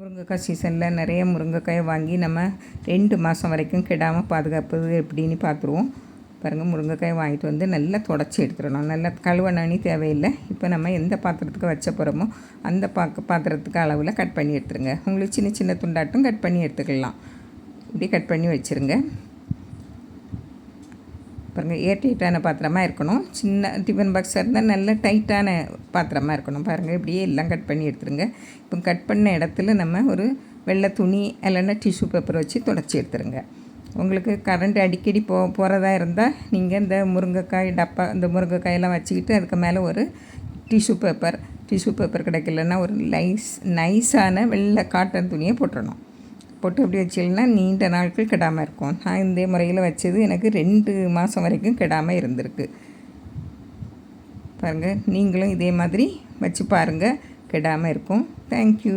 முருங்கைக்காய் சீசனில் நிறைய முருங்கைக்காயை வாங்கி நம்ம ரெண்டு மாதம் வரைக்கும் கெடாமல் பாதுகாப்பது எப்படின்னு பார்த்துருவோம் பாருங்கள் முருங்கைக்காயை வாங்கிட்டு வந்து நல்லா தொடச்சி எடுத்துடணும். நல்லா கழுவணி தேவையில்லை. இப்போ நம்ம எந்த பாத்திரத்துக்கு வச்ச போகிறோமோ அந்த பாக்க பாத்திரத்துக்கு அளவில் கட் பண்ணி எடுத்துருங்க. உங்களுக்கு சின்ன சின்ன துண்டாட்டும் கட் பண்ணி எடுத்துக்கலாம். இப்படி கட் பண்ணி வச்சுருங்க. பாருங்கள் ஏர் டைட்டான பாத்திரமாக இருக்கணும். சின்ன டிஃபன் பாக்ஸாக இருந்தால் நல்ல டைட்டான பாத்திரமாக இருக்கணும். பாருங்கள் இப்படியே எல்லாம் கட் பண்ணி எடுத்துருங்க. இப்போ கட் பண்ண இடத்துல நம்ம ஒரு வெள்ளை துணி இல்லைன்னா டிஷ்யூ பேப்பர் வச்சு தொடச்சி எடுத்துருங்க. உங்களுக்கு கரண்ட் அடிக்கடி போ போகிறதா இருந்தால் நீங்கள் இந்த முருங்கைக்காய் டப்பா இந்த முருங்கைக்காயெல்லாம் வச்சுக்கிட்டு அதுக்கு மேலே ஒரு டிஷ்யூ பேப்பர் டிஷ்யூ பேப்பர் கிடைக்கலன்னா ஒரு லைஸ் நைஸான வெள்ளை காட்டன் துணியை போட்டுடணும் போட்டு அப்படி வச்சிங்கன்னா நீண்ட நாட்கள் கெடாமல் இருக்கும். நான் இந்த முறையில் வச்சது எனக்கு ரெண்டு மாதம் வரைக்கும் கெடாமல் இருந்திருக்கு. பாருங்கள் நீங்களும் இதே மாதிரி வச்சு பாருங்கள் கெடாமல் இருக்கும். தேங்க்யூ